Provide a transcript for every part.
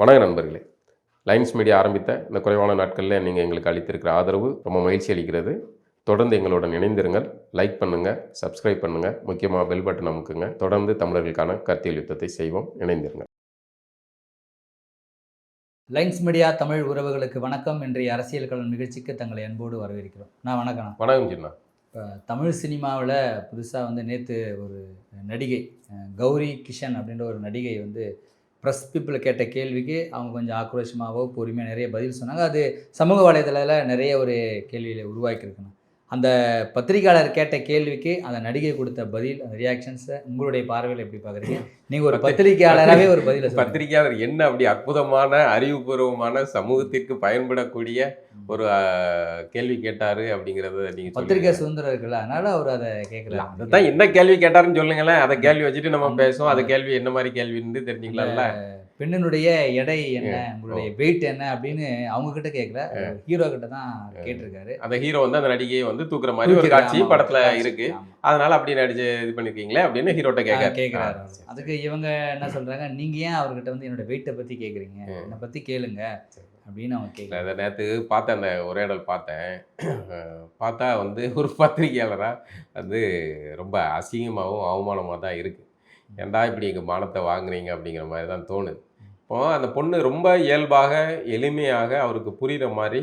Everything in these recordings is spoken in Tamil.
வணக்கம் நண்பர்களே. லைன்ஸ் மீடியா ஆரம்பித்த இந்த குறைவான நாட்களில் நீங்கள் எங்களுக்கு அளித்திருக்கிற ஆதரவு ரொம்ப மகிழ்ச்சி அளிக்கிறது. தொடர்ந்து எங்களுடன் இணைந்திருங்கள். லைக் பண்ணுங்கள் சப்ஸ்கிரைப் பண்ணுங்கள் முக்கியமாக பெல் பட்டன் அமுக்குங்க. தொடர்ந்து தமிழர்களுக்கான கருத்தியல் யுத்தத்தை செய்வோம். இணைந்திருங்கள். லைன்ஸ் மீடியா தமிழ் உறவுகளுக்கு வணக்கம். இன்றைய அரசியல் களம் நிகழ்ச்சிக்கு தங்களை அன்போடு வரவேற்கிறோம். நான் வணக்கம் வணக்கம் சின்ன. இப்போ தமிழ் சினிமாவில் புதுசாக வந்து நேற்று ஒரு நடிகை கௌரி கிஷன் அப்படின்ற ஒரு நடிகை வந்து ப்ரெஸ் பீப்புள் கேட்ட கேள்விக்கு அவங்க கொஞ்சம் ஆக்ரோஷமாகவோ பொறுமையாக நிறைய பதில் சொன்னாங்க. அது சமூக வலைதளத்தில் நிறைய ஒரு கேள்வியில் உருவாக்கியிருக்கணும் அந்த பத்திரிகையாளர் கேட்ட கேள்விக்கு அந்த நடிகை கொடுத்த பதில் அந்த ரியாக்ஷன்ஸை உங்களுடைய பார்வையில் எப்படி பார்க்குறீங்க? நீங்கள் ஒரு பத்திரிகையாளராகவே ஒரு பதிலை. பத்திரிகையாளர் என்ன அப்படி அற்புதமான அறிவுபூர்வமான சமூகத்திற்கு பயன்படக்கூடிய ஒரு கேள்வி கேட்டாரு அப்படிங்கறத நீங்க பத்திரிகை. சுதந்திரம் இருக்குல்ல அதனால அவர் அதை கேட்கல அதுதான் என்ன கேள்வி கேட்டாருன்னு சொல்லுங்களேன். அதை கேள்வி வச்சுட்டு நம்ம பேசுவோம். அது கேள்வி என்ன மாதிரி கேள்வின்னு தெரிஞ்சுக்கலாம்ல. பெண்ணினுடைய எடை என்ன? உங்களுடைய வெயிட் என்ன? அப்படின்னு அவங்க கிட்ட கேட்கல ஹீரோ கிட்ட தான் கேட்டிருக்காரு. அந்த ஹீரோ வந்து அந்த நடிகையை வந்து தூக்குற மாதிரி ஒரு காட்சி படத்துல இருக்கு. அதனால அப்படி நடிச்சு இது பண்ணிருக்கீங்களே அப்படின்னு ஹீரோட்ட கேட்க கேட்கிறாரு. அதுக்கு இவங்க என்ன சொல்றாங்க? நீங்க ஏன் அவர்கிட்ட வந்து என்னோட வெயிட்டை பத்தி கேக்குறீங்க என்னை பத்தி கேளுங்க. அப்படின்னு அவங்க கேட்கல அதை நேற்று பார்த்தேன் அந்த உரையாடல் பார்த்தேன். பார்த்தா வந்து ஒரு பத்திரிகையாளராக வந்து ரொம்ப அசிங்கமாகவும் அவமானமாக தான் இருக்குது ஏன்டா இப்படி எங்கள் மானத்தை வாங்குறீங்க அப்படிங்கிற மாதிரி தான் தோணுது. இப்போ அந்த பொண்ணு ரொம்ப இயல்பாக எளிமையாக அவருக்கு புரிகிற மாதிரி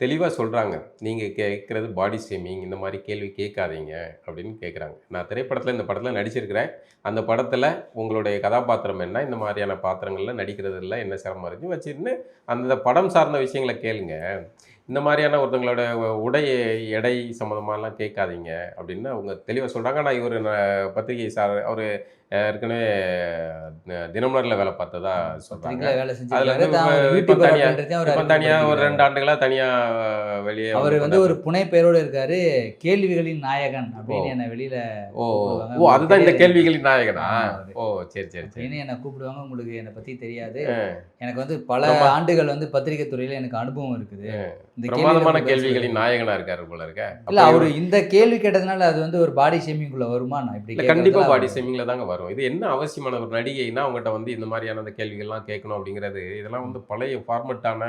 தெளிவாக சொல்கிறாங்க நீங்கள் கேட்குறது பாடி ஷேமிங் இந்த மாதிரி கேள்வி கேட்காதீங்க அப்படின்னு கேட்குறாங்க நான் திரைப்படத்தில் இந்த படத்தில் நடிச்சிருக்கிறேன். அந்த படத்தில் உங்களுடைய கதாபாத்திரம் என்ன இந்த மாதிரியான பாத்திரங்களில் நடிக்கிறதில்ல என்ன சிரமம் இருக்கு வச்சுருந்து அந்த படம் சார்ந்த விஷயங்களை கேளுங்க. இந்த மாதிரியான ஒருத்தங்களோட உடை எடை சம்மந்தமாலாம் கேட்காதீங்க அப்படின்னு அவங்க தெளிவாக சொல்கிறாங்க ஆனால் இவர் பத்திரிகை சார் அவர் ஏற்கனவே தினமலரில் வேலை பார்த்ததா சொல்கிறாங்க அதுல வந்து தான் அவர் இப்ப யூடியூபர் தனியா- அப்படின்றதையும் அவர் இப்போ தனியாக ஒரு. ரெண்டு ஆண்டுகளாக தனியாக வெளியே அவர் வந்து ஒரு புனை பெயரோடு இருக்காரு கேள்விகளின் நாயகன் அப்படின்னு. என்ன வெளியில ஓ. ஓ அதுதான் இந்த கேள்விகளின் நாயகனா. ஓ சரி சரி சரி. என்ன கூப்பிடுவாங்க. உங்களுக்கு என்னை பத்தி தெரியாது. எனக்கு வந்து பல ஆண்டுகள் வந்து பத்திரிகை துறையில எனக்கு அனுபவம் இருக்குது. பிரமாதமான கேள்விகளின். நாயகனா இருக்காரு போல இருக்க. இல்ல அவரு இந்த கேள்வி கேட்டதுனால அது வந்து ஒரு பாடி ஷேமிங்குள்ள வருமா? நான் இப்படி கண்டிப்பா பாடி ஷேமிங்ல தாங்க வரும். இது என்ன அவசியமான ஒரு நடிகைனா அவங்ககிட்ட வந்து இந்த மாதிரியான அந்த கேள்விகள்லாம் கேட்கணும் அப்படிங்கிறது இதெல்லாம் வந்து பழைய ஃபார்மட்டான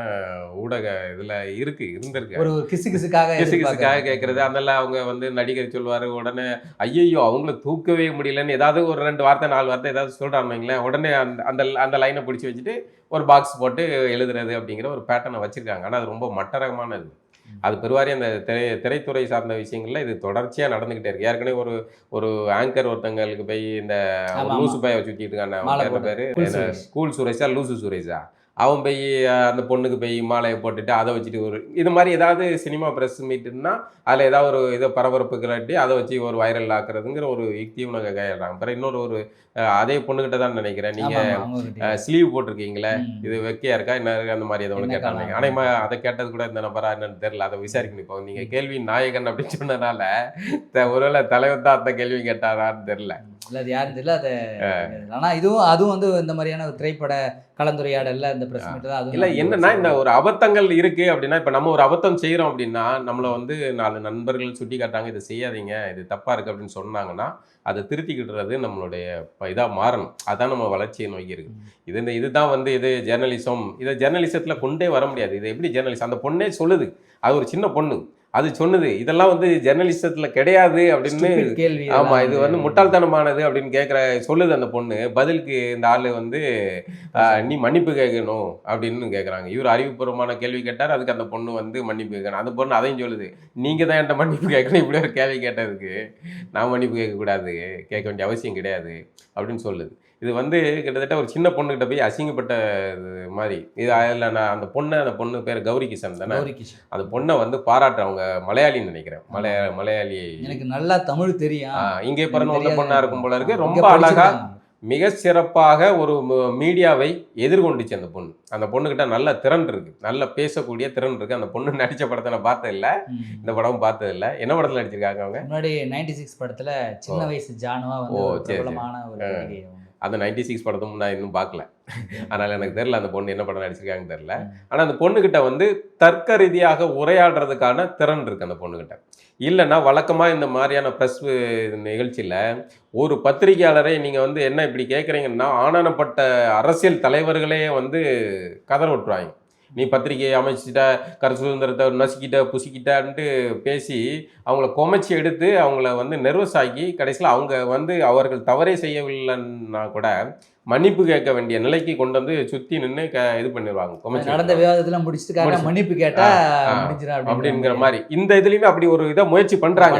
ஊடக இதுல இருக்கு இருந்திருக்கு. ஒரு கிசு கிசுக்காக கிசு கிசுக்காக. கேட்கறது அதெல்லாம் அவங்க வந்து நடிகர் சொல்லுவாரு உடனே ஐயையோ அவங்கள தூக்கவே முடியலன்னு ஏதாவது ஒரு ரெண்டு வார்த்தை நாலு வார்த்தை ஏதாவது சொல்றான்னு வைங்களேன் உடனே அந்த அந்த லைனை பிடிச்சி வச்சுட்டு ஒரு பாக்ஸ் போட்டு எழுதுறது அப்படிங்கிற ஒரு பேட்டர்னை வச்சிருக்காங்க. ஆனா அது ரொம்ப மட்டரகமானது. அது பெருவாரி அந்த திரை திரைத்துறை சார்ந்த விஷயங்கள்ல இது தொடர்ச்சியா நடந்துகிட்டே இருக்கு. ஏற்கனவே ஒரு ஒரு ஆங்கர் ஒருத்தங்களுக்கு போய் இந்த. லூசு பைய இருக்காங்க மாலை அவன் போட்டு. பேரு. கூல் சுரேஷா லூசு சுரேஷா அவன் போய் அந்த பொண்ணுக்கு போய் மாலையை போட்டுட்டு அதை வச்சுட்டு ஒரு இது மாதிரி ஏதாவது சினிமா ப்ரெஸ் மீட்டுன்னா அதில் ஏதாவது ஒரு இதை பரபரப்பு கிளட்டி அதை வச்சு ஒரு வைரல் ஆக்குறதுங்கிற ஒரு யுக்தியும் நாங்கள் கையாடுறாங்க அப்புறம் இன்னொரு ஒரு அதே பொண்ணுகிட்ட தான் நினைக்கிறேன். நீங்கள். ஸ்லீவ் போட்டிருக்கீங்களே. இது வெக்கையா இருக்கா என்ன இருக்கு அந்த மாதிரி ஏதோ ஒன்று கேட்டாங்க? ஆனால் அதை கேட்டது கூட இந்த நபரா என்னன்னு தெரியல. அதை விசாரிக்கணும் இப்போ. நீங்க கேள்வி நாயகன் அப்படின்னு சொன்னதுனால ஒருவேளை தலைவர் தான் அந்த கேள்வி கேட்டாரான்னு தெரியல. இல்ல அது யாருன்னு தெரியல அது ஆனா இதுவும் அதுவும் வந்து இந்த மாதிரியான ஒரு திரைப்பட கலந்துரையாடல்ல இந்த பிரஸ் மீட் தான் இல்ல என்னன்னா இந்த ஒரு அபத்தங்கள் இருக்கு அப்படின்னா இப்ப நம்ம ஒரு அபத்தம் செய்யறோம் அப்படின்னா நம்மள வந்து நாலு நண்பர்கள் சுட்டி காட்டாங்க இதை செய்யாதீங்க இது தப்பா இருக்கு அப்படின்னு சொன்னாங்கன்னா அதை திருத்திக்கிட்டுறது நம்மளுடைய ப- இதா மாறணும். அதான் நம்ம வளர்ச்சியை நோக்கி இருக்கு. இது இந்த இதுதான் வந்து இது ஜேர்னலிசம் இதை ஜேர்னலிசத்துல கொண்டே வர முடியாது. இது எப்படி ஜேர்னலிசம் அந்த பொண்ணே சொல்லுது. அது ஒரு சின்ன பொண்ணு. அது சொன்னது இதெல்லாம் வந்து ஜேர்னலிசத்துல கிடையாது அப்படின்னு கேள்வி ஆமா இதெல்லாம் இது வந்து முட்டாள்தனமானது அப்படின்னு கேட்குற சொல்லுது அந்த பொண்ணு. பதிலுக்கு இந்த ஆளு வந்து நீ மன்னிப்பு கேட்கணும் அப்படின்னு கேட்குறாங்க இவர் அறிவுபூர்வமான கேள்வி கேட்டார் அதுக்கு அந்த பொண்ணு வந்து மன்னிப்பு கேட்கணும் அந்த பொண்ணு அதையும் சொல்லுது நீங்க தான் என்கிட்ட மன்னிப்பு கேட்கணும் இப்படி ஒரு கேள்வி கேட்டதுக்கு. நான் மன்னிப்பு கேட்கக்கூடாது கேட்க வேண்டிய அவசியம் கிடையாது அப்படின்னு சொல்லுது. இது வந்து கிட்டத்தட்ட ஒரு சின்ன பொண்ணுகிட்ட போய் அசிங்கப்பட்ட இது மாதிரி. இது அதில் நான் அந்த பொண்ணு அந்த பொண்ணு பேர் கௌரி கிஷன் தானே? கௌரி கிஷன். அந்த பொண்ணை வந்து பாராட்டுறவங்க மலையாளின்னு நினைக்கிறேன். மலையா மலையாளி. எனக்கு நல்லா தமிழ் தெரியும். இங்கே பிறந்த வந்த தெரியாது. பொண்ணா இருக்கும் போல இருக்கு. ரொம்ப அழகா படிச்சிருக்காங்க. மிக சிறப்பாக ஒரு மீடியாவை எதிர்கொண்டுச்சு அந்த பொண்ணு. அந்த பொண்ணுகிட்ட நல்ல திறன் இருக்கு. நல்ல பேசக்கூடிய திறன் இருக்கு. அந்த பொண்ணு நடிச்ச படத்தை நான் பார்த்தது இல்ல. ம். இந்த படமும் பார்த்தது இல்ல. என்ன படத்துல நடிச்சிருக்காங்க அவங்க? முன்னாடி 96 சிக்ஸ் படத்துல சின்ன வயசு ஜானுவா வந்து. பிரபலமான ஒரு. அந்த நைன்டி சிக்ஸ் படத்தும் நான் இன்னும் பார்க்கல. அதனால் எனக்கு தெரில அந்த பொண்ணு என்ன படம் நடிச்சிருக்காங்கன்னு தெரில ஆனால் அந்த பொண்ணுக்கிட்ட வந்து தர்க்க ரீதியாக உரையாடுறதுக்கான திறன் இருக்குது அந்த பொண்ணுக்கிட்ட இல்லைன்னா வழக்கமாக இந்த மாதிரியான ப்ரெஸ் நிகழ்ச்சியில் ஒரு பத்திரிகையாளரை நீங்கள் வந்து என்ன இப்படி கேட்குறீங்கன்னா ஆனானப்பட்ட அரசியல் தலைவர்களே வந்து கதற விட்டுருவாங்க. நீ பத்திரிகையை அமைச்சிட்ட கரு சுதந்திரத்தை நசுக்கிட்ட புசிக்கிட்டான்ட்டு பேசி அவங்கள குமைச்சி எடுத்து அவங்கள வந்து நெர்வஸ் ஆக்கி கடைசியில் அவங்க வந்து அவர்கள் தவறே செய்யவில்லைன்னா கூட மன்னிப்பு கேட்க வேண்டிய நிலைக்கு கொண்டு வந்து சுற்றி நின்று க இது பண்ணிடுவாங்க. நடந்த விவாதத்துல முடிச்சுட்டு. மன்னிப்பு கேட்டா அப்படிங்கிற மாதிரி. இந்த இதுலயுமே அப்படி ஒரு இதை முயற்சி பண்றாங்க.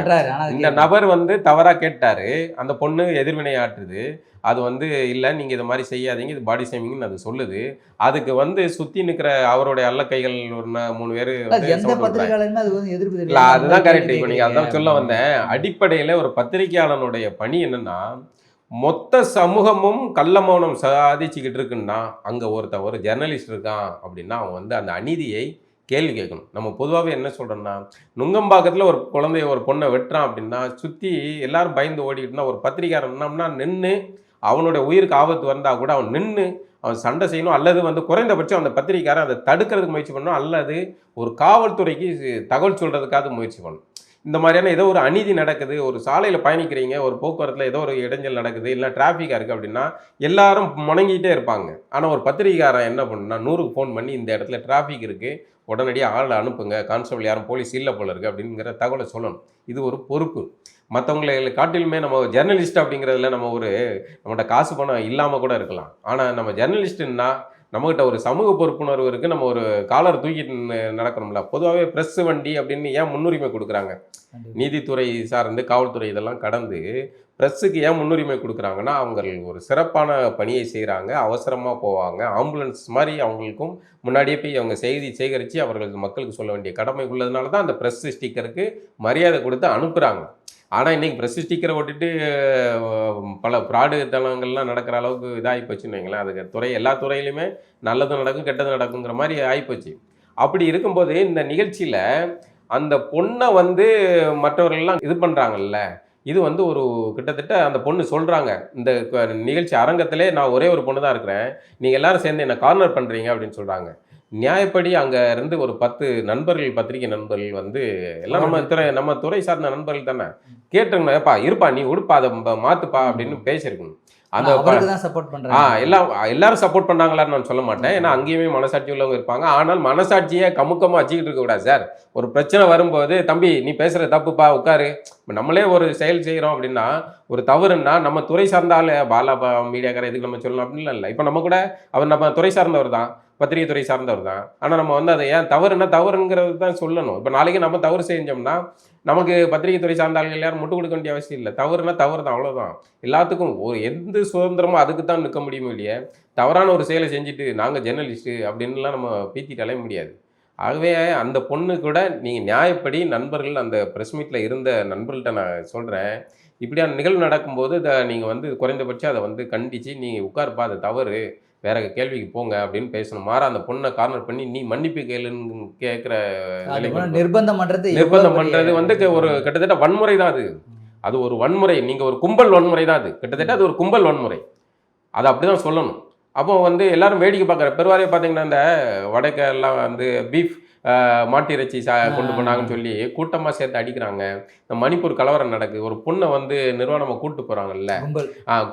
இந்த நபர் வந்து தவறா கேட்டாரு. அந்த பொண்ணு எதிர்வினை ஆற்றுது. அது வந்து இல்லை நீங்க இது மாதிரி செய்யாதீங்க. இது பாடி ஷேமிங்னு அது சொல்லுது. அதுக்கு வந்து சுத்தி நிக்கிற அவருடைய அல்லக்கைகள் ஒரு ந- மூணு பேர் எதிர்ப்பு இல்ல அதுதான் கரெக்ட் இப்போ நீங்க அதான். சொல்ல வந்தேன். அடிப்படையில ஒரு பத்திரிகையாளனுடைய பணி என்னன்னா மொத்த சமூகமும் கள்ள மௌனம் சாதிச்சுக்கிட்டு இருக்குன்னா அங்கே ஒருத்தன் ஒரு ஜெர்னலிஸ்ட் இருக்கான் அப்படின்னா அவன் வந்து அந்த அநீதியை கேள்வி கேட்கணும். நம்ம பொதுவாகவே என்ன சொல்கிறோன்னா நுங்கம்பாக்கத்தில் ஒரு குழந்தைய ஒரு பொண்ணை வெட்டுறான் அப்படின்னா சுற்றி எல்லாரும் பயந்து ஓடிக்கிட்டுனா ஒரு பத்திரிகையாளன்னா நின்று அவனுடைய உயிருக்கு ஆபத்து வந்தால் கூட அவன் நின்று அவன் சண்டை செய்யணும் அல்லது வந்து குறைந்தபட்சம் அந்த பத்திரிக்கையாரன் அதை தடுக்கிறதுக்கு முயற்சி பண்ணணும் அல்லது ஒரு காவல்துறைக்கு தகவல் சொல்கிறதுக்காக முயற்சி பண்ணணும். இந்த மாதிரியான ஏதோ ஒரு அநீதி நடக்குது ஒரு சாலையில் பயணிக்கிறீங்க ஒரு போக்குவரத்தில் ஏதோ ஒரு இடைஞ்சல் நடக்குது இல்லை டிராஃபிக்காக இருக்குது அப்படின்னா எல்லாரும் முணங்கிட்டே இருப்பாங்க. ஆனால் ஒரு பத்திரிகைக்காரன் என்ன பண்ணுன்னா நூறுக்கு ஃபோன் பண்ணி இந்த இடத்துல டிராஃபிக் இருக்குது உடனடியாக ஆளை அனுப்புங்க கான்ஸ்டபிள் யாரும் போலீஸ் இல்லை போல இருக்குது அப்படிங்கிற தகவலை சொல்லணும். இது ஒரு பொறுப்பு. மற்றவங்களை காட்டிலுமே நம்ம ஜெர்னலிஸ்ட் அப்படிங்கிறதுல நம்ம ஒரு நம்மகிட்ட காசு பணம் இல்லாமல் கூட இருக்கலாம். ஆனால் நம்ம ஜெர்னலிஸ்ட்டுன்னா நம்மகிட்ட ஒரு சமூக பொறுப்புணர்வு இருக்குது நம்ம ஒரு காலர் தூக்கிட்டு நடக்கணும்ல. பொதுவாகவே ப்ரெஸ் வண்டி அப்படின்னு ஏன் முன்னுரிமை கொடுக்குறாங்க. நீதித்துறை சார்ந்து காவல்துறை இதெல்லாம் கடந்து ப்ரெஸ்ஸுக்கு ஏன் முன்னுரிமை கொடுக்குறாங்கன்னா அவங்க ஒரு சிறப்பான பணியை செய்கிறாங்க அவசரமாக போவாங்க. ஆம்புலன்ஸ் மாதிரி அவங்களுக்கும் முன்னாடியே போய் அவங்க செய்தி சேகரித்து அவர்கள் மக்களுக்கு சொல்ல வேண்டிய கடமை உள்ளதுனால தான் அந்த ப்ரெஸ் ஸ்டிக்கருக்கு மரியாதை கொடுத்து அனுப்புகிறாங்க ஆனால் இன்றைக்கி ப்ரெஸ் ஸ்டிக்கரை ஒட்டிட்டு பல ஃப்ராடு தளங்கள்லாம் நடக்கிற அளவுக்கு இதாகி போச்சுன்னு வைங்களேன். அதுக்கு துறை எல்லா துறையிலுமே நல்லதும் நடக்கும் கெட்டதும் நடக்குங்கிற மாதிரி ஆகிப்போச்சு அப்படி இருக்கும்போது இந்த நிகழ்ச்சியில் அந்த பொண்ணை வந்து மற்றவர்கள்லாம் இது பண்ணுறாங்கல்ல இது வந்து ஒரு கிட்டத்தட்ட அந்த பொண்ணு சொல்கிறாங்க இந்த நிகழ்ச்சி அரங்கத்திலே நான் ஒரே ஒரு பொண்ணு தான் இருக்கிறேன். நீங்கள் எல்லோரும் சேர்ந்து என்னை கார்னர் பண்ணுறீங்க அப்படின்னு சொல்கிறாங்க நியாயப்படி அங்கே இருந்து ஒரு பத்து நண்பர்கள் பத்திரிகை நண்பர்கள் வந்து எல்லாம் நம்ம துறை நம்ம துறை சார்ந்த நண்பர்கள் தானே? கேட்டுருங்க ஏப்பா இருப்பா நீ உடுப்பா அதை மாத்துப்பா அப்படின்னு பேசியிருக்கணும். அந்த சப்போர்ட் ஆ எல்லாம் எல்லாரும் சப்போர்ட் பண்ணாங்களான்னு நான் சொல்ல மாட்டேன். ஏன்னா அங்கேயுமே மனசாட்சி உள்ளவங்க இருப்பாங்க. ஆனால் மனசாட்சியை கமுக்கமாக வச்சுக்கிட்டு இருக்க கூடாது சார். ஒரு பிரச்சனை வரும்போது தம்பி நீ பேசுகிற தப்புப்பா உட்காரு. நம்மளே ஒரு செயல் செய்கிறோம் அப்படின்னா ஒரு தவறுன்னா நம்ம துறை சார்ந்தால பாலா மீடியாக்கார இதுக்கு நம்ம சொல்லணும் அப்படின்னு இல்லை. இப்போ நம்ம கூட அவர் நம்ம துறை சார்ந்தவர் தான். பத்திரிகை துறை சார்ந்தவர் தான். ஆனால் நம்ம வந்து அதை ஏன் தவறுனா தவறுங்கிறது தான் சொல்லணும். இப்போ நாளைக்கு நம்ம தவறு செஞ்சோம்னா நமக்கு பத்திரிகை துறை சார்ந்த ஆளுகள் யாரும் முட்டு கொடுக்க வேண்டிய அவசியம் இல்லை. தவறுனா தவறு தான் அவ்வளோதான் எல்லாத்துக்கும் ஒரு எந்த சுதந்திரமோ அதுக்கு தான் நிற்க முடியுமோ இல்லையே தவறான ஒரு செயலை செஞ்சுட்டு நாங்கள் ஜெர்னலிஸ்ட்டு அப்படின்லாம் நம்ம பீத்திட்டு அலைய முடியாது. ஆகவே அந்த பொண்ணு கூட நீங்கள் நியாயப்படி நண்பர்கள் அந்த ப்ரெஸ் மீட்டில் இருந்த நண்பர்கள்ட்ட நான் சொல்கிறேன் இப்படியான நிகழ்வு நடக்கும்போது இதை நீங்கள் வந்து குறைந்தபட்சம் அதை வந்து கண்டித்து நீங்கள் உட்கார்ப்பா அது தவறு. வேற கேள்விக்கு போங்க அப்படின்னு பேசணும். மாறா அந்த பொண்ணை கார்னர் பண்ணி நீ மன்னிப்பு கேளுன்னு கேட்குற நிர்பந்தம் பண்றது நிர்பந்தம் பண்றது வந்து ஒரு கிட்டத்தட்ட வன்முறை தான் அது. அது ஒரு வன்முறை. நீங்க ஒரு கும்பல் வன்முறை தான் அது. கிட்டத்தட்ட அது ஒரு கும்பல் வன்முறை. அதை அப்படிதான் சொல்லணும். அப்போ வந்து எல்லாரும் வேடிக்கை பார்க்குற பெருவாரியை பார்த்தீங்கன்னா இந்த வடக்கெல்லாம் வந்து பீஃப் மாட்டு இறைச்சி சா கொண்டு போனாங்கன்னு சொல்லி கூட்டமாக சேர்த்து அடிக்கிறாங்க. இந்த மணிப்பூர் கலவரம் நடக்குது ஒரு பொண்ணை வந்து நிர்வாணமாக கூட்டு போகிறாங்கல்ல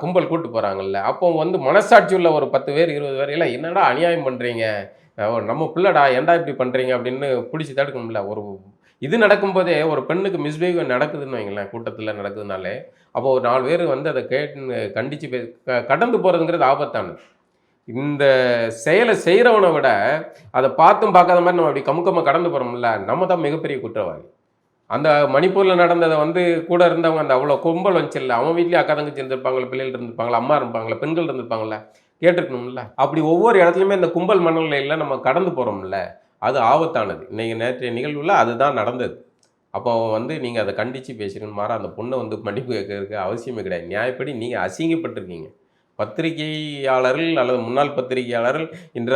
கும்பல். கூட்டு போகிறாங்கல்ல அப்போ வந்து மனசாட்சி உள்ள ஒரு பத்து பேர் இருபது பேர் எல்லாம் என்னடா அநியாயம் பண்ணுறீங்க நம்ம பிள்ளைடா ஏன்டா இப்படி பண்ணுறீங்க அப்படின்னு பிடிச்சி தடுக்கணும்ல. ஒரு இது நடக்கும்போதே ஒரு பெண்ணுக்கு மிஸ்பிஹேவ் நடக்குதுன்னு வைங்களேன் கூட்டத்தில் நடக்குதுனாலே. அப்போ ஒரு நாலு பேர் வந்து அதை கேட்டு கண்டித்து கடந்து போகிறதுங்கிறது ஆபத்தானது. இந்த செயலை செய்கிறவனை விட அதை பார்த்தும் பார்க்காத மாதிரி நம்ம அப்படி கமுக்கமாக கடந்து போகிறோம்ல நம்ம தான் மிகப்பெரிய குற்றவாளி. அந்த மணிப்பூரில் நடந்ததை வந்து கூட இருந்தவங்க அந்த அவ்வளோ கும்பல் வந்துச்சில்ல அவன் வீட்லேயே அக்கா தங்கச்சி இருந்திருப்பாங்களா பிள்ளைகள் இருந்திருப்பாங்களா அம்மா இருப்பாங்களா பெண்கள் இருந்திருப்பாங்களா? கேட்டுருக்கணும்ல. அப்படி ஒவ்வொரு இடத்துலையுமே இந்த கும்பல் மனநிலையில் நம்ம கடந்து போகிறோம்ல அது ஆபத்தானது. இன்றைக்கி நேற்றைய நிகழ்வில் அதுதான் நடந்தது. அப்போ வந்து நீங்கள் அதை கண்டித்து பேசுகிறேன்னு மாற. அந்த பொண்ணை வந்து மன்னிப்பு கேட்கறதுக்கு அவசியமே கிடையாது. நியாயப்படி நீங்கள் அசிங்கப்பட்டிருக்கீங்க. பத்திரிகையாளர்கள் அல்லது முன்னாள் பத்திரிகையாளர்கள் இன்ற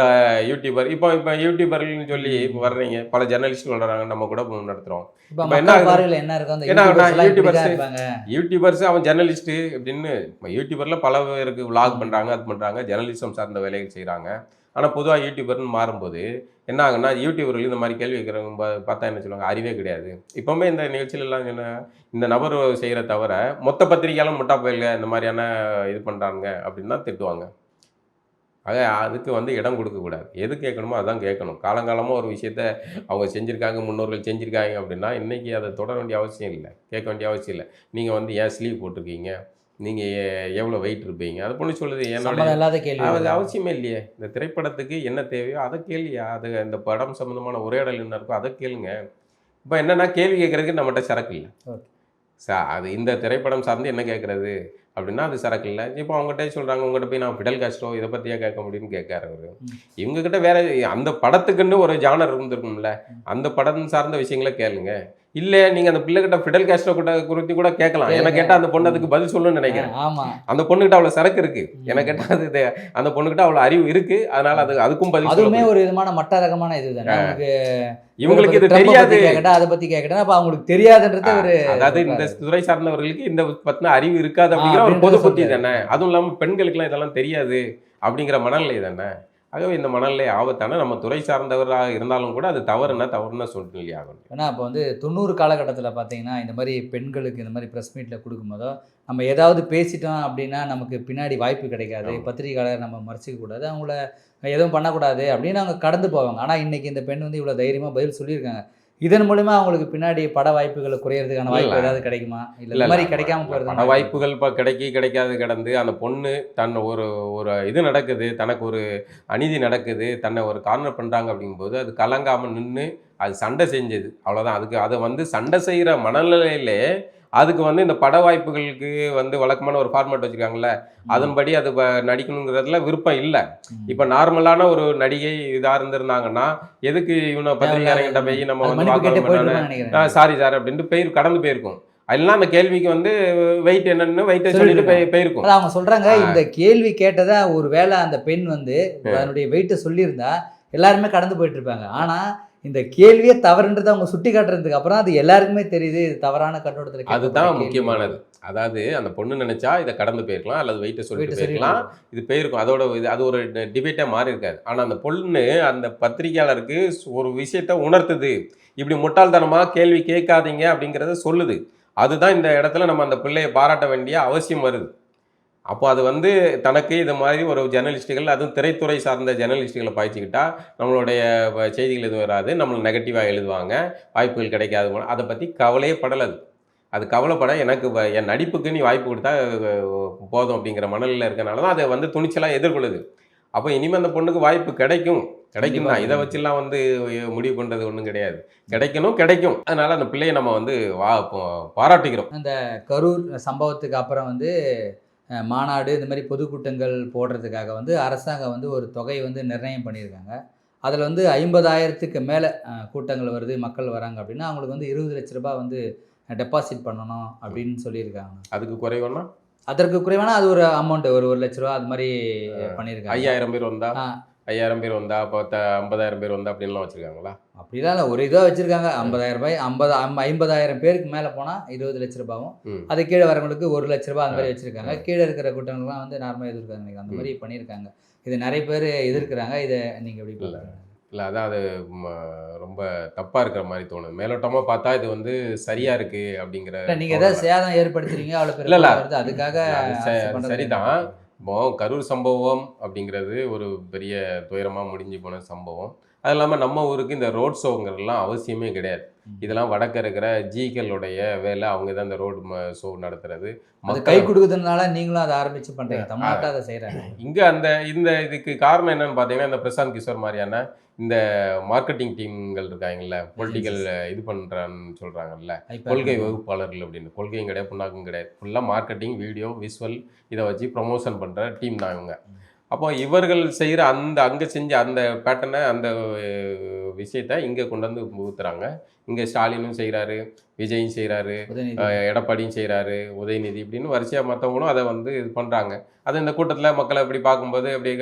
யூடியூபர் இப்போ இப்போ யூடியூபர்னு சொல்லி வர்றீங்க. பல ஜெர்னலிஸ்ட் வர்றாங்க. நம்ம கூட நடத்துகிறோம் இப்போ என்ன என்ன யூடியூபர்ஸ் யூடியூபர்ஸ் அவன் ஜெர்னலிஸ்ட்டு அப்படின்னு யூடியூபரில் பல பேருக்கு vlog பண்ணுறாங்க அது பண்ணுறாங்க ஜெர்னலிசம் சார்ந்த வேலைகள் செய்கிறாங்க ஆனால் பொதுவாக யூடியூபர்னு மாறும்போது என்ன ஆகுன்னா யூடியூபர்கள் இந்த மாதிரி கேள்வி கேட்குறவங்க பார்த்தா என்ன சொல்லுவாங்க? அறிவே கிடையாது. இப்போவுமே இந்த நிகழ்ச்சியிலலாம் சொன்ன இந்த நபர் செய்கிற தவிர மொத்த பத்திரிகையாலும் முட்டா போயில்ல இந்த மாதிரியான இது பண்ணுறாங்க அப்படின்னு தான் திட்டுவாங்க. ஆக அதுக்கு வந்து இடம் கொடுக்கக்கூடாது எது கேட்கணுமோ அதான் கேட்கணும். காலங்காலமாக ஒரு விஷயத்த அவங்க செஞ்சுருக்காங்க முன்னோர்கள் செஞ்சுருக்காங்க அப்படின்னா இன்றைக்கி அதை தொடர வேண்டிய அவசியம் இல்லை. கேட்க வேண்டிய அவசியம் இல்லை. நீங்கள் வந்து ஏன் ஸ்லீவ் போட்டிருக்கீங்க? நீங்கள் எவ்வளோ வெயிட் இருப்பீங்க? அது பொண்ணு சொல்லுது என்னோட கேள்வி அது. அவசியமே இல்லையே. இந்த திரைப்படத்துக்கு என்ன தேவையோ அதை கேள்வியா அது இந்த படம் சம்மந்தமான உரையாடல் என்ன இருக்கோ அதை கேளுங்க. இப்போ என்னன்னா கேள்வி கேட்கறதுக்கு நம்மகிட்ட சரக்கு இல்லை. சா அது இந்த திரைப்படம் சார்ந்து என்ன கேட்குறது? அப்படின்னா அது சரக்கு இல்லை. இப்போ அவங்ககிட்ட சொல்கிறாங்க உங்கள்கிட்ட போய் நான் ஃபிடல் காஸ்ட்ரோ இதை பற்றியா கேட்க முடியும்னு கேட்காரு அவரு. இவங்ககிட்ட வேற அந்த படத்துக்குன்னு ஒரு ஜானர் இருந்திருக்கும்ல. அந்த படம் சார்ந்த விஷயங்களை கேளுங்க. இல்லை நீங்கள் அந்த பிள்ளைகிட்ட ஃபிடல் காஸ்ட்ரோ கூட குறித்து கூட கேட்கலாம். என்ன. கேட்டால் அந்த பொண்ணு அதுக்கு பதில் சொல்லணும்னு நினைக்கிறேன். அந்த பொண்ணுகிட்ட அவ்வளோ சரக்கு இருக்கு. எனக்கு கேட்டால் அது அந்த பொண்ணுகிட்ட அவ்வளோ அறிவு இருக்கு. அதனால அது அதுக்கும் பதில் அதுவுமே ஒரு விதமான மட்ட ரகமான இது தானே. இவங்களுக்கு இது தெரியாது. கேக்கட்டா அதை பத்தி கேக்கட்டா அப்ப அவங்களுக்கு தெரியாதுன்றது ஒரு அதாவது இந்த துறை சார்ந்தவர்களுக்கு இந்த பத்தின அறிவு இருக்காது அப்படிங்கிற ஒரு பொது புத்தி. தானே. அதுவும் இல்லாமல் பெண்களுக்குலாம் இதெல்லாம் தெரியாது அப்படிங்கிற மனநிலை தானே. ஆகவே இந்த மனநிலை ஆபத்தான நம்ம துறை சார்ந்தவராக இருந்தாலும் கூட அது தவறுனா தவறுனா சொல்லி ஆகணும். ஏன்னா இப்போ வந்து தொண்ணூறு காலகட்டத்தில் பார்த்தீங்கன்னா இந்த மாதிரி பெண்களுக்கு இந்த மாதிரி ப்ரெஸ் மீட்டில் கொடுக்கும்போதோ நம்ம ஏதாவது பேசிட்டோம் அப்படின்னா நமக்கு பின்னாடி வாய்ப்பு கிடைக்காது. பத்திரிகையாளர் நம்ம மறைச்சிக்க கூடாது. அவங்கள எதுவும் பண்ணக்கூடாது அப்படின்னு அவங்க கடந்து போவாங்க. ஆனால் இன்னைக்கு இந்த பெண் வந்து இவ்வளோ தைரியமாக பதில் சொல்லியிருக்காங்க. இதன் மூலிமா அவங்களுக்கு பின்னாடி பட வாய்ப்புகளை குறையிறதுக்கான வாய்ப்பு. ஏதாவது கிடைக்குமா? இல்லை இந்த மாதிரி கிடைக்காம பட போகிறது வாய்ப்புகள் இப்போ கிடைக்கி கிடைக்காது கிடந்து அந்த பொண்ணு தன் ஒரு ஒரு இது நடக்குது தனக்கு ஒரு அநீதி நடக்குது தன்னை ஒரு கார்னர் பண்ணுறாங்க அப்படிங்கும்போது அது கலங்காமல் நின்று அது சண்டை செஞ்சது. அவ்வளோதான் அதுக்கு அதை வந்து சண்டை செய்கிற மனநிலையிலே அதுக்கு வந்து இந்த பட வாய்ப்புகளுக்கு வந்து வழக்கமான ஒரு ஃபார்மேட் வச்சுருக்காங்கல்ல அதன்படி அது நடிக்கணுங்கிறதுல விருப்பம் இல்லை. இப்போ நார்மலான ஒரு நடிகை இதாக இருந்திருந்தாங்கன்னா எதுக்கு இவனை பத்திரிகையாளர்கிட்ட போய் நம்ம வந்து நினைக்கிறேன். சாரி சார் அப்படின்ட்டு பெயர் கடந்து போயிருக்கும். அதெல்லாம் அந்த கேள்விக்கு வந்து வெயிட் என்னன்னு வெயிட்டை சொல்லிட்டு சொல்லிட்டு போய் போயிருக்கும். அவங்க சொல்றாங்க. இந்த கேள்வி கேட்டதா ஒரு வேளை அந்த பெண் வந்து அதனுடைய வெயிட்டை சொல்லியிருந்தா எல்லாருமே கடந்து போயிட்டு இருப்பாங்க. ஆனா இந்த கேள்வியே தவறுன்றதை அவங்க சுட்டி காட்டுறதுக்கு அப்புறம் அது எல்லாருக்குமே தெரியுது இது தவறான கண்ணோட்டத்தில் அதுதான். முக்கியமானது. அதாவது அந்த பொண்ணு நினைச்சா இதை கடந்து போயிருக்கலாம் அல்லது வெயிட்டை சொல்லிட்டு போயிருக்கலாம். இது போயிருக்கும். அதோட இது அது ஒரு டிபேட்டே மாறி இருக்காது ஆனால் அந்த பொண்ணு அந்த பத்திரிகையாளருக்கு ஒரு விஷயத்த உணர்த்துது. இப்படி முட்டாள்தனமாக கேள்வி கேட்காதீங்க அப்படிங்கிறத சொல்லுது. அதுதான் இந்த இடத்துல நம்ம அந்த பிள்ளையை பாராட்ட வேண்டிய அவசியம் வருது. அப்போ அது வந்து தனக்கு இது மாதிரி ஒரு ஜெர்னலிஸ்ட்டுகள் அதுவும் திரைத்துறை சார்ந்த ஜெர்னலிஸ்ட்டுகளை பாய்ச்சிக்கிட்டா நம்மளுடைய செய்திகள் எதுவும் வராது நம்மளை நெகட்டிவாக எழுதுவாங்க வாய்ப்புகள் கிடைக்காது போல. அதை பற்றி கவலையே படலது அது. கவலைப்பட எனக்கு என் நடிப்புக்கு நீ வாய்ப்பு கொடுத்தா போதும் அப்படிங்கிற மனநிலையில் இருக்கனால தான் அதை வந்து துணிச்சலாக எதிர்கொள்ளுது. அப்போ இனிமேல் அந்த பொண்ணுக்கு வாய்ப்பு கிடைக்கும். கிடைக்கும் தான். இதை வச்சுலாம் வந்து முடிவு பண்ணுறது ஒன்றும் கிடையாது. கிடைக்கணும் கிடைக்கும். அதனால அந்த பிள்ளையை நம்ம வந்து வா பா- பாராட்டுகிறோம் கரூர் சம்பவத்துக்கு அப்புறம் வந்து மாநாடு இந்த மாதிரி பொதுக்கூட்டங்கள் போடுறதுக்காக வந்து அரசாங்கம் வந்து ஒரு தொகை வந்து நிர்ணயம் பண்ணியிருக்காங்க. அதில் வந்து ஐம்பதாயிரத்துக்கு மேலே கூட்டங்கள் வருது மக்கள் வராங்க அப்படின்னா அவங்களுக்கு வந்து இருபது லட்ச ரூபாய் வந்து டெபாசிட் பண்ணணும் அப்படின்னு சொல்லியிருக்காங்க. அதுக்கு குறைவுன்னா அதற்கு குறைவான அது ஒரு அமௌண்ட் ஒரு ஒரு லட்ச ரூபா அது மாதிரி பண்ணியிருக்காங்க. ஐயாயிரம் பேர் வந்தா? ஆ. ஐயாயிரம் பேர் வந்தா அப்போ ஐம்பதாயிரம் பேர் வந்தா அப்படின்லாம் வச்சிருக்காங்களா? அப்படிலாம் இல்லை ஒரு இதாக வச்சுருக்காங்க. ஐம்பதாயிரம் ரூபாய் ஐம்பது ஐம்ப- ஐம்பதாயிரம் பேருக்கு மேலே போனால் இருபது லட்ச ரூபாவும் அது கீழே வரவங்களுக்கு ஒரு லட்ச ரூபாய் அந்த மாதிரி வச்சுருக்காங்க. கீழே இருக்கிற கூட்டங்கள்லாம் வந்து நார்மலாக நினைக்கிறேன் அந்த மாதிரி பண்ணியிருக்காங்க. இது நிறைய பேர் எதிர்க்கிறாங்க. இதை நீங்கள் எப்படி இல்ல. இல்லை அதான் அது ரொம்ப தப்பாக இருக்கிற மாதிரி தோணுது. மேலோட்டமாக பார்த்தா இது வந்து சரியா இருக்கு அப்படிங்கிற நீங்கள் ஏதாவது சேதம் ஏற்படுத்துறீங்க அவ்வளோ பேர் இல்ல, அதுக்காக சரிதான். இப்போ கரூர் சம்பவம் அப்படிங்கிறது ஒரு பெரிய துயரமாக முடிஞ்சு போன சம்பவம். அது இல்லாமல் நம்ம ஊருக்கு இந்த ரோட் ஷோங்கிறதுலாம் அவசியமே கிடையாது. இதெல்லாம் வடக்க இருக்கிற ஜிக்களுடைய வேலை அவங்க தான் இந்த ரோடு ஷோ நடத்துறது. கை கொடுக்குறதுனால நீங்களும் அதை ஆரம்பிச்சு பண்ணுறீங்க ஆ. தமிழ்நாட்டில் அதை செய்கிறாங்க இங்கே அந்த இந்த இதுக்கு காரணம் என்னன்னு பார்த்தீங்கன்னா இந்த பிரசாந்த் கிஷோர் மாதிரியான இந்த மார்க்கெட்டிங் டீம்கள் இருக்காங்கல்ல பொலிட்டிக்கல் இது பண்ணுறான்னு சொல்கிறாங்கல்ல கொள்கை வகுப்பாளர்கள் அப்படின்னு. கொள்கையும் கிடையாது புண்ணாக்கும் கிடையாது. ஃபுல்லாக மார்க்கெட்டிங் வீடியோ விஷுவல் இதை வச்சு ப்ரொமோஷன் பண்ணுற டீம் தான் இவங்க. அப்போ இவர்கள் செய்கிற அந்த அங்கே செஞ்ச அந்த பேட்டர்னை அந்த விஷயத்தை இங்கே கொண்டு வந்து ஊத்துறாங்க இங்கே ஸ்டாலினும் செய்கிறாரு விஜயும் செய்கிறாரு எடப்பாடியும் செய்கிறாரு உதயநிதி இப்படின்னு வரிசையாக மற்றவங்களும் அதை வந்து இது பண்ணுறாங்க அது இந்த கூட்டத்தில் மக்களை இப்படி பார்க்கும்போது அப்படி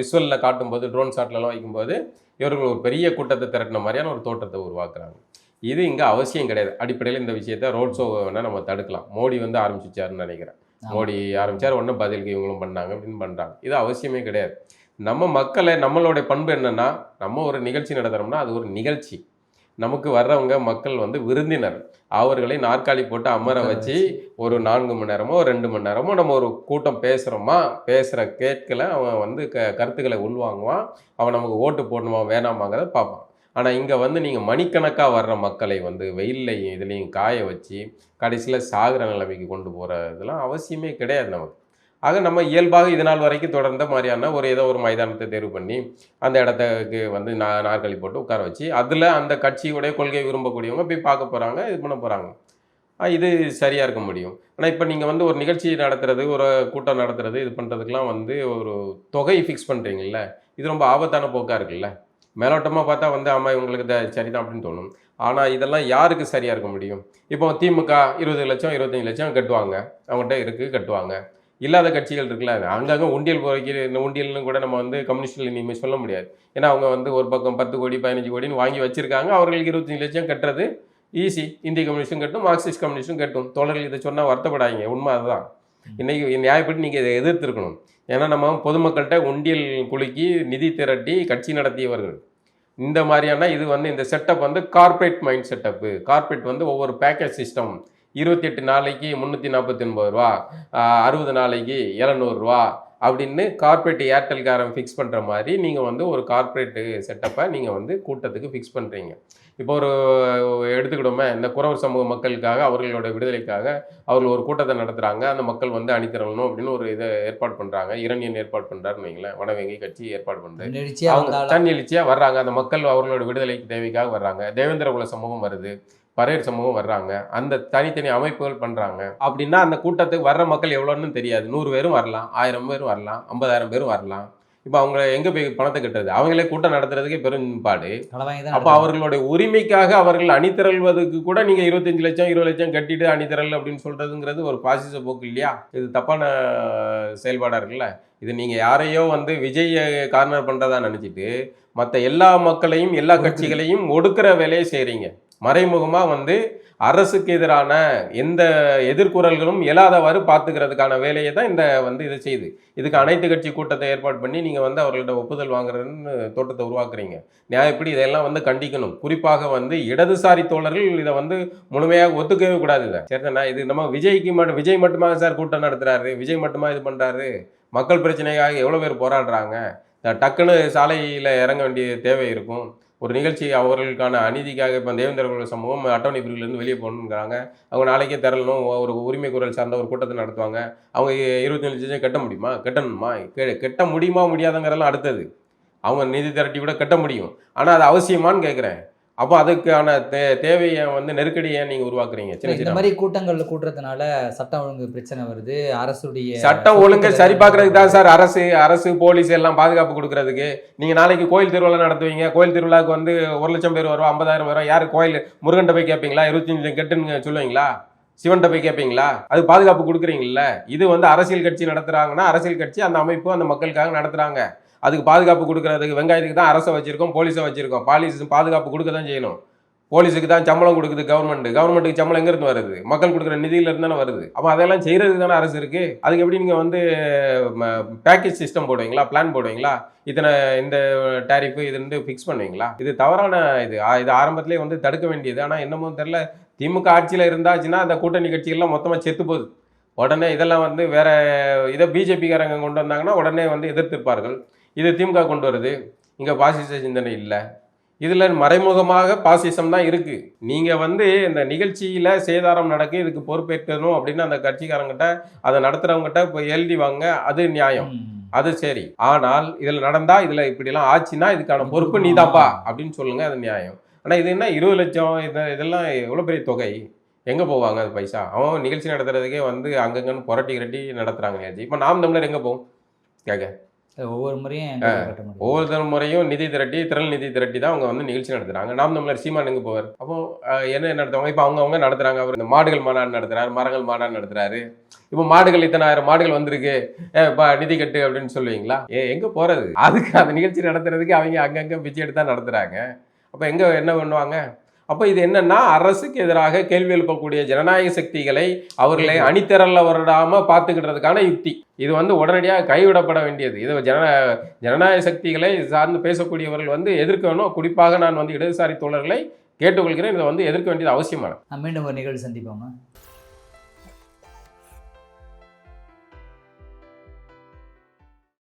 விசுவலில் காட்டும்போது ட்ரோன் ஷாட்லலாம் வைக்கும்போது இவர்கள் ஒரு பெரிய கூட்டத்தை திரட்டின மாதிரியான ஒரு தோற்றத்தை உருவாக்குறாங்க. இது இங்கே அவசியம் கிடையாது. அடிப்படையில் இந்த விஷயத்தை ரோட் ஷோ வேணால் நம்ம தடுக்கலாம். மோடி வந்து ஆரம்பிச்சிச்சாருன்னு நினைக்கிறேன். மோடி ஆரம்பிச்சார் ஒன்றும் பதிலுக்கு இவங்களும் பண்ணாங்க அப்படின்னு பண்ணுறாங்க இது அவசியமே கிடையாது. நம்ம மக்களை நம்மளுடைய பண்பு என்னன்னா நம்ம ஒரு நிகழ்ச்சி நடத்துகிறோம்னா அது ஒரு நிகழ்ச்சி. நமக்கு வர்றவங்க மக்கள் வந்து விருந்தினர். அவர்களை நாற்காலி போட்டு அமர வச்சு ஒரு நான்கு மணி நேரமோ ரெண்டு மணி நேரமோ நம்ம ஒரு கூட்டம் பேசுகிறோமா பேசுகிற கேட்கல அவன் வந்து க கருத்துக்களை உள்வாங்குவான் அவன் நமக்கு ஓட்டு போடணுமா வேணாமாங்கிறத பார்ப்பான். ஆனால் இங்கே வந்து நீங்கள் மணிக்கணக்காக வர்ற மக்களை வந்து வெயில்லையும் இதுலேயும் காய வச்சு கடைசியில் சாகுற நிலைமைக்கு கொண்டு போகிற இதெல்லாம் அவசியமே கிடையாது நமக்கு. ஆக நம்ம இயல்பாக இது நாள் வரைக்கும் தொடர்ந்த மாதிரியான ஒரு ஏதோ ஒரு மைதானத்தை தேர்வு பண்ணி அந்த இடத்துக்கு வந்து நா நாற்காலி போட்டு உட்கார வச்சு அதில் அந்த கட்சியுடைய கொள்கை விரும்பக்கூடியவங்க போய் பார்க்க போகிறாங்க இது பண்ண போகிறாங்க இது சரியாக இருக்க முடியும். ஆனால் இப்போ நீங்கள் வந்து ஒரு நிகழ்ச்சி நடத்துறது ஒரு கூட்டம் நடத்துறது இது பண்ணுறதுக்கெலாம் வந்து ஒரு தொகை ஃபிக்ஸ் பண்ணுறீங்கள இது ரொம்ப ஆபத்தான போக்காக இருக்குல்ல? மேலோட்டமாக பார்த்தா வந்து ஆமாம் இவங்களுக்கு இதை சரிதான் அப்படின்னு தோணும். ஆனால் இதெல்லாம் யாருக்கு சரியாக இருக்க முடியும்? இப்போ திமுக இருபது லட்சம் இருபத்தஞ்சி லட்சம் கட்டுவாங்க. அவங்ககிட்ட இருக்குது கட்டுவாங்க. இல்லாத கட்சிகள் இருக்குல்ல அங்கங்கே உண்டியல் இந்த உண்டியல்னு கூட நம்ம வந்து கம்யூனிஸ்டில் இனிமேல் சொல்ல முடியாது. ஏன்னா அவங்க வந்து ஒரு பக்கம் பத்து கோடி பதினஞ்சு கோடின்னு வாங்கி வச்சிருக்காங்க. அவர்களுக்கு இருபத்தஞ்சி லட்சம் கட்டுறது ஈஸி இந்திய கம்யூனிஸ்டும் கட்டும் மார்க்சிஸ்ட் கம்யூனிஸ்டும் கட்டும். தோழர்கள் இதை சொன்னால் வருத்தப்படாதீங்க. உண்மை அதுதான். இன்னைக்கு நியாயப்படி நீங்கள் இதை எதிர்த்திருக்கணும். ஏன்னா நம்ம பொதுமக்கள்கிட்ட உண்டியல் குலுக்கி நிதி திரட்டி கட்சி நடத்தியவர்கள். இந்த மாதிரியான இது வந்து இந்த செட்டப் வந்து கார்ப்பரேட் மைண்ட் செட்டப்பு கார்ப்பரேட் வந்து ஒவ்வொரு பேக்கேஜ் சிஸ்டம் இருபத்தி எட்டு நாளைக்கு முந்நூற்றி நாற்பத்தி ஒன்பது ரூபா அறுபது நாளைக்கு இரநூறுவா அப்படின்னு கார்ப்பரேட் ஏர்டெல்காரன் ஃபிக்ஸ் பண்ணுற மாதிரி நீங்கள் வந்து ஒரு கார்ப்பரேட்டு செட்டப்பை நீங்கள் வந்து கூட்டத்துக்கு ஃபிக்ஸ் பண்ணுறீங்க இப்போ ஒரு எடுத்துக்கிட்டோமே இந்த குறவர் சமூக மக்களுக்காக அவர்களோட விடுதலைக்காக அவர்கள் ஒரு கூட்டத்தை நடத்துகிறாங்க அந்த மக்கள் வந்து அணிதிரளணும் அப்படின்னு ஒரு இதை ஏற்பாடு பண்ணுறாங்க இரணியன் ஏற்பாடு பண்ணுறாருன்னு வைங்களேன். வடவங்கி கட்சி ஏற்பாடு நெடிச்சியாக அவங்க தண்ணி எழுச்சியாக வர்றாங்க. அந்த மக்கள் அவர்களோட விடுதலைக்கு தேவைக்காக வர்றாங்க. தேவேந்திர குல சமூகம் வருது. பரையர் சமூகம் வர்றாங்க. அந்த தனித்தனி அமைப்புகள் பண்ணுறாங்க அப்படின்னா அந்த கூட்டத்துக்கு வர்ற மக்கள் எவ்வளோன்னு தெரியாது. நூறு பேரும் வரலாம் ஆயிரம் பேரும் வரலாம் ஐம்பதாயிரம் பேரும் வரலாம். இப்போ அவங்க எங்கே போய் பணத்தை கட்டுறது? அவங்களே கூட்டம் நடத்துறதுக்கே பெரும்பாடு கடை வாங்கி அப்போ அவர்களுடைய உரிமைக்காக அவர்கள் அணிதிரள்வதுக்கு கூட நீங்கள் இருபத்தஞ்சு லட்சம் இருபது லட்சம் கட்டிட்டு அணிதிரள் அப்படின்னு சொல்கிறதுங்கிறது ஒரு பாசிச போக்கு இல்லையா? இது தப்பான செயல்பாடாக இருக்குல்ல? இது நீங்கள் யாரையோ வந்து விஜயை கார்னர் பண்ணுறதா நினச்சிட்டு மற்ற எல்லா மக்களையும் எல்லா கட்சிகளையும் ஒடுக்குற வேலையை செய்கிறீங்க மறைமுகமாக வந்து அரசுக்கு எதிரான எந்த எதிர்குரல்களும் இயலாதவாறு பார்த்துக்கிறதுக்கான வேலையை தான் இந்த வந்து இதை செய்யுது. இதுக்கு அனைத்து கட்சி கூட்டத்தை ஏற்பாடு பண்ணி நீங்கள் வந்து அவர்கள்ட்ட ஒப்புதல் வாங்குறதுன்னு தோட்டத்தை உருவாக்குறீங்க. நியாயப்படி இதெல்லாம் வந்து கண்டிக்கணும். குறிப்பாக வந்து இடதுசாரி தோழர்கள் இதை வந்து முழுமையாக ஒத்துக்கவே கூடாது இதை. சரிதானா? இது நம்ம விஜய்க்கு மட்டும் விஜய் மட்டுமாக சார் கூட்டம் நடத்துகிறாரு விஜய் மட்டுமா இது பண்ணுறாரு மக்கள் பிரச்சனைக்காக எவ்வளோ பேர் போராடுறாங்க? டக்குன்னு சாலையில் இறங்க வேண்டிய தேவை இருக்கும். ஒரு நிகழ்ச்சி அவர்களுக்கான அநீதிக்காக இப்போ தேவேந்திரவர்கள் சமூகம் அட்டவணை பிரிவுலேருந்து வெளியே போகணுங்கிறாங்க. அவங்க நாளைக்கே திரளணும் ஒரு உரிமை குரல் சார்ந்த ஒரு கூட்டத்தை நடத்துவாங்க. அவங்க இருபத்தஞ்சு லட்சம் கட்ட முடியுமா? கட்டணுமா? கெ- கட்ட முடியுமா முடியாதங்கிறதெல்லாம் அடுத்தது. அவங்க நிதி திரட்டி கூட கட்ட முடியும். ஆனால் அது அவசியமான்னு கேட்குறேன் அப்போ அதுக்கான தே தேவையை வந்து நெருக்கடியை நீங்கள் உருவாக்குறீங்க சின்ன இந்த மாதிரி கூட்டங்கள்ல கூட்டுறதுனால சட்டம் ஒழுங்கு பிரச்சனை வருது அரசுடைய சட்டம் ஒழுங்கை சரி பார்க்கறதுக்கு தான் சார் அரசு அரசு போலீஸ் எல்லாம் பாதுகாப்பு கொடுக்கறதுக்கு. நீங்க நாளைக்கு கோயில் திருவிழா நடத்துவீங்க கோயில் திருவிழாவுக்கு வந்து ஒரு லட்சம் பேர் வரும் ஐம்பதாயிரம் வரும் யார் கோயில் முருகன்ட்ட போய் கேட்பீங்களா இருபத்தஞ்சு கெட்டுன்னு சொல்லுவீங்களா? சிவன்கிட்ட போய் கேட்பீங்களா? அது பாதுகாப்பு கொடுக்குறீங்கல்ல. இது வந்து அரசியல் கட்சி நடத்துறாங்கன்னா அரசியல் கட்சி அந்த அமைப்பு அந்த மக்களுக்காக நடத்துறாங்க. அதுக்கு பாதுகாப்பு கொடுக்குறதுக்கு வெங்காயத்துக்கு தான் அரசை வச்சுருக்கோம் போலீஸை வச்சுருக்கோம். பாலிஸ் பாதுகாப்பு கொடுக்க தான் செய்யணும். போலீஸுக்கு தான் சம்பளம் கொடுக்குது கவர்மெண்ட் கவர்மெண்ட்டுக்கு சம்பளம் எங்கேருந்து வருது? மக்கள் கொடுக்குற நிதியிலேருந்து தானே வருது. அப்போ அதெல்லாம் செய்கிறதுக்கு தானே அரசு இருக்குது அதுக்கு எப்படி நீங்கள் வந்து பேக்கேஜ் சிஸ்டம் போடுவீங்களா? பிளான் போடுவீங்களா? இத்தனை இந்த டேரிஃபு இது வந்து ஃபிக்ஸ் பண்ணுவீங்களா? இது தவறான இது. இது ஆரம்பத்திலே வந்து தடுக்க வேண்டியது. ஆனால் என்னமோ தெரில திமுக ஆட்சியில் இருந்தாச்சுன்னா அந்த கூட்டணி கட்சிகள்லாம் மொத்தமாக செத்து போகுது. உடனே இதெல்லாம் வந்து வேற இதை பிஜேபிக்காரங்க கொண்டு வந்தாங்கன்னா உடனே வந்து எதிர்த்திருப்பார்கள். இது திமுக கொண்டு வருது. இங்கே பாசிச சிந்தனை இல்லை. இதில் மறைமுகமாக பாசிசம் தான் இருக்குது நீங்கள் வந்து இந்த நிகழ்ச்சியில் சேதாரம் நடக்கு இதுக்கு பொறுப்பேற்கணும் அப்படின்னு அந்த கட்சிக்காரங்கிட்ட அதை நடத்துகிறவங்ககிட்ட இப்போ எழுதி வாங்க அது நியாயம். அது சரி. ஆனால் இதில் நடந்தா இதில் இப்படிலாம் ஆச்சுன்னா இதுக்கான பொறுப்பு நீதாப்பா அப்படின்னு சொல்லுங்க அது நியாயம். ஆனால் இது என்ன இருபது லட்சம் இது இதெல்லாம் எவ்வளோ பெரிய தொகை? எங்கே போவாங்க அது பைசா? அவன் நிகழ்ச்சி நடத்துறதுக்கே வந்து அங்கங்கன்னு புரட்டி கிரட்டி நடத்துகிறாங்க இப்போ நாம் தமிழர் எங்கே போவோம்? கேட்க ஒவ்வொரு முறையும் ஒவ்வொரு முறையும் நிதி திரட்டி திரள் நிதி திரட்டி தான் அவங்க வந்து நிகழ்ச்சி நடத்துறாங்க. நாம் தமிழர் சீமான் எங்க போவார்? அப்போ என்ன நடத்துவாங்க? இப்போ அவங்க அவங்க நடத்துறாங்க. அவர் இந்த மாடுகள் மாநாடு நடத்துறாரு மரங்கள் மாநாடு நடத்துறாரு. இப்போ மாடுகள் இத்தனை ஆயிரம் மாடுகள் வந்திருக்கு. நிதி கட்டு அப்படின்னு சொல்லுவீங்களா? ஏ எங்க போறது? அதுக்கு அந்த நிகழ்ச்சி நடத்துறதுக்கு அவங்க அங்கங்க பிச்சை எடுத்து தான் நடத்துறாங்க. அப்போ எங்க என்ன பண்ணுவாங்க? அப்போ இது என்னன்னா அரசுக்கு எதிராக கேள்வி எழுப்பக்கூடிய ஜனநாயக சக்திகளை அவர்களை அணிதிரள விடாம பார்த்துக்கிட்டதுக்கான யுக்தி. இது வந்து உடனடியாக கைவிடப்பட வேண்டியது. இது ஜன ஜனநாயக சக்திகளை சார்ந்து பேசக்கூடியவர்கள் வந்து எதிர்க்க வேணும் குறிப்பாக நான் வந்து இடதுசாரி தோழர்களை கேட்டுக்கொள்கிறேன். இதை வந்து எதிர்க்க வேண்டியது அவசியமானது நான் மீண்டும் ஒரு நிகழ்ச்சி சந்திப்போமா